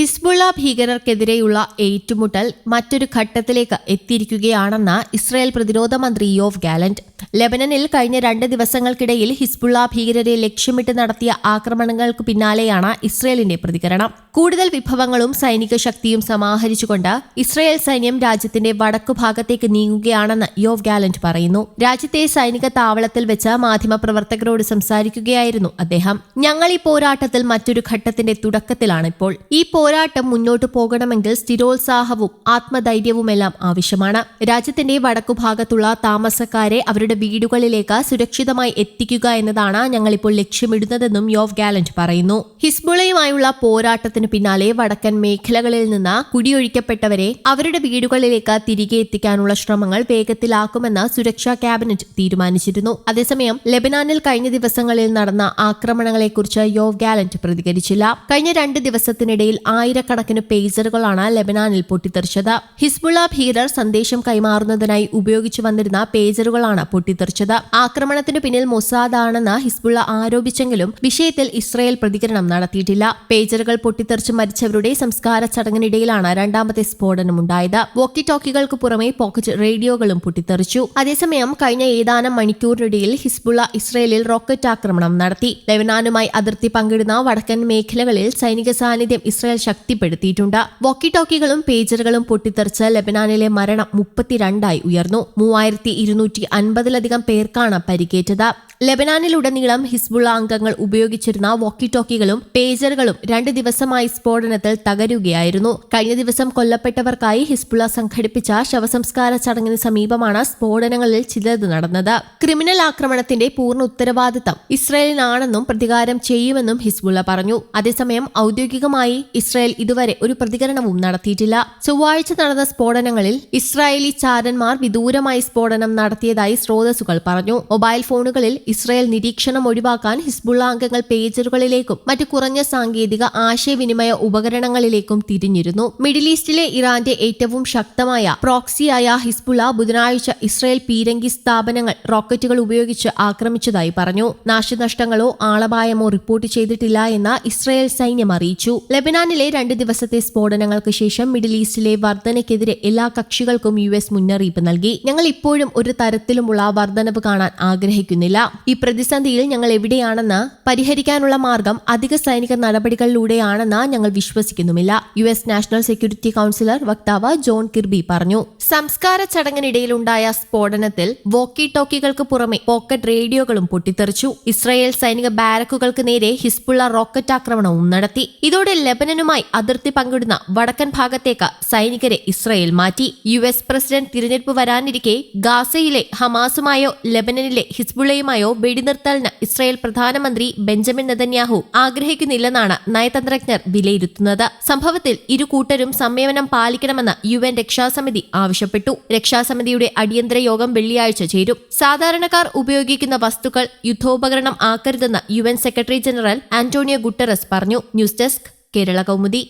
Hezbollah ഭീകരർക്കെതിരെയുള്ള ഏറ്റുമുട്ടൽ മറ്റൊരു ഘട്ടത്തിലേക്ക് എത്തിയിരിക്കുകയാണെന്ന് ഇസ്രായേൽ പ്രതിരോധ മന്ത്രി യോവ് ഗാലന്റ്. ലെബനനിൽ കഴിഞ്ഞ രണ്ട് ദിവസങ്ങൾക്കിടയിൽ ഹിസ്ബുള്ള ഭീകരരെ ലക്ഷ്യമിട്ട് നടത്തിയ ആക്രമണങ്ങൾക്ക് പിന്നാലെയാണ് ഇസ്രയേലിന്റെ പ്രതികരണം. കൂടുതൽ വിഭവങ്ങളും സൈനിക ശക്തിയും സമാഹരിച്ചുകൊണ്ട് ഇസ്രയേൽ സൈന്യം രാജ്യത്തിന്റെ വടക്കു ഭാഗത്തേക്ക് നീങ്ങുകയാണെന്ന് യോവ് ഗാലന്റ് പറയുന്നു. രാജ്യത്തെ സൈനിക താവളത്തിൽ വെച്ച് മാധ്യമപ്രവർത്തകരോട് സംസാരിക്കുകയായിരുന്നു അദ്ദേഹം. ഞങ്ങൾ ഈ പോരാട്ടത്തിൽ മറ്റൊരു ഘട്ടത്തിന്റെ തുടക്കത്തിലാണിപ്പോൾ ഈ പോരാട്ടം മുന്നോട്ടു പോകണമെങ്കിൽ സ്ഥിരോത്സാഹവും ആത്മധൈര്യവുമെല്ലാം ആവശ്യമാണ്. രാജ്യത്തിന്റെ വടക്കു ഭാഗത്തുള്ള താമസക്കാരെ അവരുടെ വീടുകളിലേക്ക് സുരക്ഷിതമായി എത്തിക്കുക എന്നതാണ് ഞങ്ങളിപ്പോൾ ലക്ഷ്യമിടുന്നതെന്നും യോവ് ഗാലന്റ് പറയുന്നു. ഹിസ്ബുളയുമായുള്ള പോരാട്ടത്തിന് പിന്നാലെ വടക്കൻ മേഖലകളിൽ നിന്ന് കുടിയൊഴിക്കപ്പെട്ടവരെ അവരുടെ വീടുകളിലേക്ക് തിരികെ എത്തിക്കാനുള്ള ശ്രമങ്ങൾ വേഗത്തിലാക്കുമെന്ന് സുരക്ഷാ ക്യാബിനറ്റ് തീരുമാനിച്ചിരുന്നു. അതേസമയം ലെബനാനിൽ കഴിഞ്ഞ ദിവസങ്ങളിൽ നടന്ന ആക്രമണങ്ങളെക്കുറിച്ച് യോവ് ഗാലന്റ് പ്രതികരിച്ചില്ല. കഴിഞ്ഞ രണ്ട് ദിവസത്തിനിടയിൽ ആയിരക്കണക്കിന് പേജറുകളാണ് ലെബനാനിൽ പൊട്ടിത്തെറിച്ചത്. ഹിസ്ബുള്ള ഭീകരർ സന്ദേശം കൈമാറുന്നതിനായി ഉപയോഗിച്ചു വന്നിരുന്ന പേജറുകളാണ് പൊട്ടിത്തെറിച്ചത്. ആക്രമണത്തിന് പിന്നിൽ മൊസാദ് ആണെന്ന് ഹിസ്ബുള്ള ആരോപിച്ചെങ്കിലും വിഷയത്തിൽ ഇസ്രായേൽ പ്രതികരണം നടത്തിയിട്ടില്ല. പേജറുകൾ പൊട്ടിത്തെറിച്ച് മരിച്ചവരുടെ സംസ്കാര ചടങ്ങിനിടയിലാണ് രണ്ടാമത്തെ സ്ഫോടനം സ്ഫോടനമുണ്ടായത്. വോക്കി ടോക്കികൾക്ക് പുറമെ പോക്കറ്റ് റേഡിയോകളും പൊട്ടിത്തെറിച്ചു. അതേസമയം കഴിഞ്ഞ ഏതാനും മണിക്കൂറിനിടയിൽ ഹിസ്ബുള്ള ഇസ്രയേലിൽ റോക്കറ്റ് ആക്രമണം നടത്തി. ലെബനാനുമായി അതിർത്തി പങ്കിടുന്ന വടക്കൻ മേഖലകളിൽ സൈനിക സാന്നിധ്യം ഇസ്രായേൽ ശക്തിപ്പെടുത്തിയിട്ടുണ്ട്. വോക്കി ടോക്കികളും പേജറുകളും പൊട്ടിത്തെറിച്ച് ലെബനാനിലെ മരണം മുപ്പത്തിരണ്ടായി ഉയർന്നു. മൂവായിരത്തി ഇരുന്നൂറ്റി അൻപതിലധികം പേർക്കാണ് പരിക്കേറ്റത്. ലെബനാനിലുടനീളം ഹിസ്ബുള്ള അംഗങ്ങൾ ഉപയോഗിച്ചിരുന്ന വോക്കി ടോക്കികളും പേജറുകളും രണ്ട് ദിവസമായി സ്ഫോടനത്തിൽ തകരുകയായിരുന്നു. കഴിഞ്ഞ ദിവസം കൊല്ലപ്പെട്ടവർക്കായി ഹിസ്ബുള്ള സംഘടിപ്പിച്ച ശവസംസ്കാര ചടങ്ങിന് സമീപമാണ് സ്ഫോടനങ്ങളിൽ ചിലത് നടന്നത്. ക്രിമിനൽ ആക്രമണത്തിന്റെ പൂർണ ഉത്തരവാദിത്തം ഇസ്രയേലിനാണെന്നും പ്രതികാരം ചെയ്യുമെന്നും ഹിസ്ബുള്ള പറഞ്ഞു. അതേസമയം ഔദ്യോഗികമായി ഇസ്രായേൽ ഇതുവരെ ഒരു പ്രതികരണവും നടത്തിയിട്ടില്ല. ചൊവ്വാഴ്ച നടന്ന സ്ഫോടനങ്ങളിൽ ഇസ്രായേലി ചാരന്മാർ വിദൂരമായി സ്ഫോടനം നടത്തിയതായി സ്രോതസ്സുകൾ പറഞ്ഞു. മൊബൈൽ ഫോണുകളിൽ ഇസ്രായേൽ നിരീക്ഷണം ഒഴിവാക്കാൻ ഹിസ്ബുള്ള അംഗങ്ങൾ പേജറുകളിലേക്കും മറ്റു കുറഞ്ഞ സാങ്കേതിക ആശയവിനിമയ ഉപകരണങ്ങളിലേക്കും തിരിഞ്ഞിരുന്നു. മിഡിൽ ഈസ്റ്റിലെ ഇറാന്റെ ഏറ്റവും ശക്തമായ പ്രോക്സിയായ ഹിസ്ബുള്ള ബുധനാഴ്ച ഇസ്രായേൽ പീരങ്കി സ്ഥാപനങ്ങൾ റോക്കറ്റുകൾ ഉപയോഗിച്ച് ആക്രമിച്ചതായി പറഞ്ഞു. നാശനഷ്ടങ്ങളോ ആളപായമോ റിപ്പോർട്ട് ചെയ്തിട്ടില്ല എന്ന് ഇസ്രായേൽ സൈന്യം അറിയിച്ചു. ലെബനാനിലെ രണ്ട് ദിവസത്തെ സ്ഫോടനങ്ങൾക്ക് ശേഷം മിഡിൽ ഈസ്റ്റിലെ വർധനയ്ക്കെതിരെ എല്ലാ കക്ഷികൾക്കും യു എസ് മുന്നറിയിപ്പ് നൽകി. ഞങ്ങൾ ഇപ്പോഴും ഒരു തരത്തിലുമുള്ള വർധനവ് കാണാൻ ആഗ്രഹിക്കുന്നില്ല. ഈ പ്രതിസന്ധിയിൽ ഞങ്ങൾ എവിടെയാണെന്ന് പരിഹരിക്കാനുള്ള മാർഗം അധിക സൈനിക നടപടികളിലൂടെയാണെന്ന് ഞങ്ങൾ വിശ്വസിക്കുന്നുമില്ല. U S national security councillor വക്താവ് ജോൺ കിർബി പറഞ്ഞു. സംസ്കാര ചടങ്ങിനിടയിലുണ്ടായ സ്ഫോടനത്തിൽ വോക്കി ടോക്കികൾക്ക് പുറമെ പോക്കറ്റ് റേഡിയോകളും പൊട്ടിത്തെറിച്ചു. ഇസ്രായേൽ സൈനിക ബാരക്കുകൾക്ക് നേരെ ഹിസ്ബുള്ള റോക്കറ്റ് ആക്രമണവും നടത്തി. ഇതോടെ ലെബനനുമായി അതിർത്തി പങ്കിടുന്ന വടക്കൻ ഭാഗത്തേക്ക് സൈനികരെ ഇസ്രയേൽ മാറ്റി. യു എസ് പ്രസിഡന്റ് തിരഞ്ഞെടുപ്പ് വരാനിരിക്കെ ഗാസയിലെ ഹമാസുമായോ ലെബനനിലെ ഹിസ്ബുള്ളയുമായോ വെടിനിർത്തലിന് ഇസ്രയേൽ പ്രധാനമന്ത്രി ബെഞ്ചമിൻ നെതന്യാഹു ആഗ്രഹിക്കുന്നില്ലെന്നാണ് നയതന്ത്രജ്ഞർ വിലയിരുത്തുന്നത്. സംഭവത്തിൽ ഇരു കൂട്ടരും സംയമനം പാലിക്കണമെന്ന് യു എൻ രക്ഷാസമിതി ആവശ്യപ്പെട്ടു. രക്ഷാസമിതിയുടെ അടിയന്തര യോഗം വെള്ളിയാഴ്ച ചേരും. സാധാരണക്കാർ ഉപയോഗിക്കുന്ന വസ്തുക്കൾ യുദ്ധോപകരണം ആക്കരുതെന്ന് U N secretary general Antonio Guterres പറഞ്ഞു. News desk Kerala Kaumudi